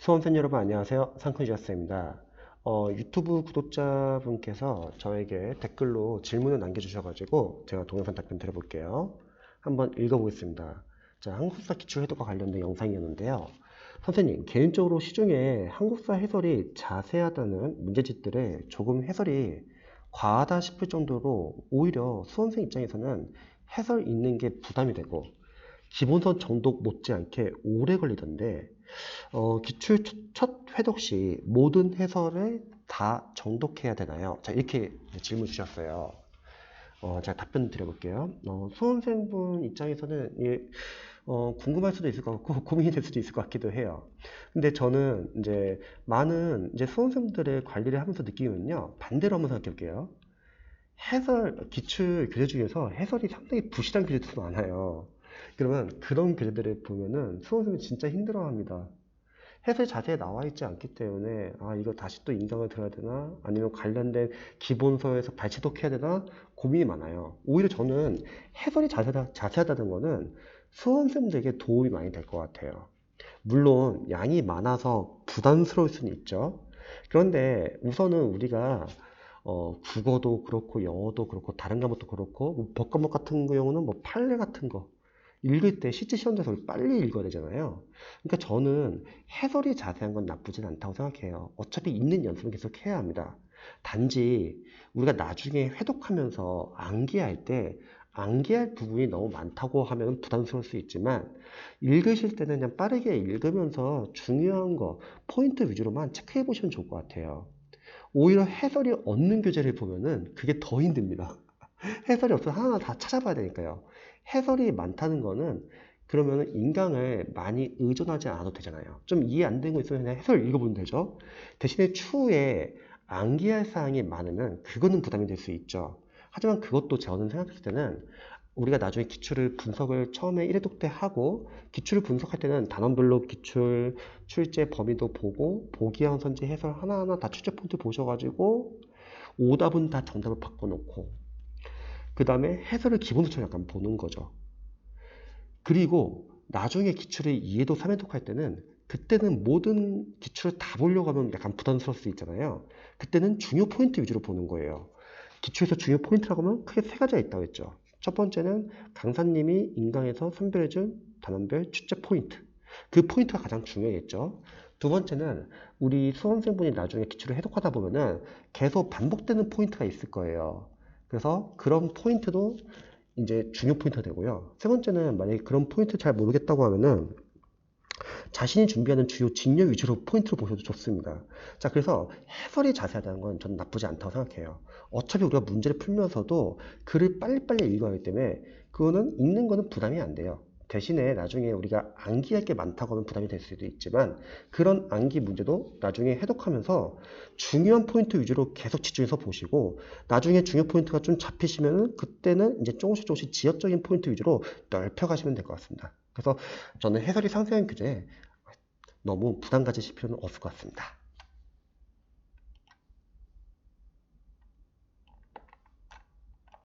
수험생 여러분 안녕하세요. 상큼지어스입니다. 어, 유튜브 구독자분께서 저에게 댓글로 질문을 남겨주셔가지고 제가 동영상 답변 드려볼게요. 한번 읽어보겠습니다. 자, 한국사 기출 해독과 관련된 영상이었는데요. 선생님, 개인적으로 시중에 한국사 해설이 자세하다는 문제집들에 조금 해설이 과하다 싶을 정도로 오히려 수험생 입장에서는 해설 읽는 게 부담이 되고 기본선 정독 못지않게 오래 걸리던데 어, 기출 첫, 첫 회독 시 모든 해설을 다 정독해야 되나요? 자 이렇게 질문 주셨어요. 어, 제가 답변 드려볼게요. 어, 수험생분 입장에서는 이, 어, 궁금할 수도 있을 것 같고 고민이 될 수도 있을 것 같기도 해요. 근데 저는 이제 많은 이제 수험생들의 관리를 하면서 느끼면요 반대로 한번 생각해 볼게요. 해설 기출 교재 중에서 해설이 상당히 부실한 교재도 많아요. 그러면 그런 교재들을 보면은 수험생이 진짜 힘들어합니다. 해설 자세히 나와 있지 않기 때문에 아 이거 다시 또 인강을 들어야 되나 아니면 관련된 기본서에서 발췌독해야 되나 고민이 많아요. 오히려 저는 해설이 자세하다, 자세하다는 거는 수험생들에게 도움이 많이 될 것 같아요. 물론 양이 많아서 부담스러울 수는 있죠. 그런데 우선은 우리가 어, 국어도 그렇고 영어도 그렇고 다른 과목도 그렇고 뭐 법과목 같은 경우는 뭐 판례 같은 거 읽을 때 실제 시험에서 빨리 읽어야 되잖아요. 그러니까 저는 해설이 자세한 건 나쁘진 않다고 생각해요. 어차피 읽는 연습은 계속 해야 합니다. 단지 우리가 나중에 회독하면서 암기할 때 암기할 부분이 너무 많다고 하면 부담스러울 수 있지만 읽으실 때는 그냥 빠르게 읽으면서 중요한 거 포인트 위주로만 체크해 보시면 좋을 것 같아요. 오히려 해설이 없는 교재를 보면은 그게 더 힘듭니다. 해설이 없어서 하나하나 다 찾아봐야 되니까요. 해설이 많다는 거는 그러면 인강을 많이 의존하지 않아도 되잖아요. 좀 이해 안 되는 거 있으면 그냥 해설 읽어보면 되죠. 대신에 추후에 암기할 사항이 많으면 그거는 부담이 될 수 있죠. 하지만 그것도 저는 생각했을 때는 우리가 나중에 기출을 분석을 처음에 1회독 때 하고 기출을 분석할 때는 단원별로 기출 출제 범위도 보고 보기형 선지 해설 하나하나 다 출제 포인트 보셔가지고 오답은 다 정답을 바꿔놓고 그 다음에 해설을 기본서처럼 약간 보는 거죠. 그리고 나중에 기출을 2회독, 3회독 할 때는 그때는 모든 기출을 다 보려고 하면 약간 부담스러울 수 있잖아요. 그때는 중요 포인트 위주로 보는 거예요. 기출에서 중요 포인트라고 하면 크게 세 가지가 있다고 했죠. 첫 번째는 강사님이 인강에서 선별해준 단원별 출제 포인트. 그 포인트가 가장 중요했죠. 두 번째는 우리 수험생분이 나중에 기출을 해독하다 보면은 계속 반복되는 포인트가 있을 거예요. 그래서 그런 포인트도 이제 중요 포인트가 되고요. 세 번째는 만약에 그런 포인트 잘 모르겠다고 하면은 자신이 준비하는 주요 직렬 위주로 포인트를 보셔도 좋습니다. 자, 그래서 해설이 자세하다는 건 저는 나쁘지 않다고 생각해요. 어차피 우리가 문제를 풀면서도 글을 빨리빨리 읽어야 하기 때문에 그거는 읽는 거는 부담이 안 돼요. 대신에 나중에 우리가 암기할 게 많다고 하면 부담이 될 수도 있지만 그런 암기 문제도 나중에 해독하면서 중요한 포인트 위주로 계속 집중해서 보시고 나중에 중요 포인트가 좀 잡히시면 그때는 이제 조금씩 조금씩 지역적인 포인트 위주로 넓혀 가시면 될 것 같습니다. 그래서 저는 해설이 상세한 교재 너무 부담 가지실 필요는 없을 것 같습니다.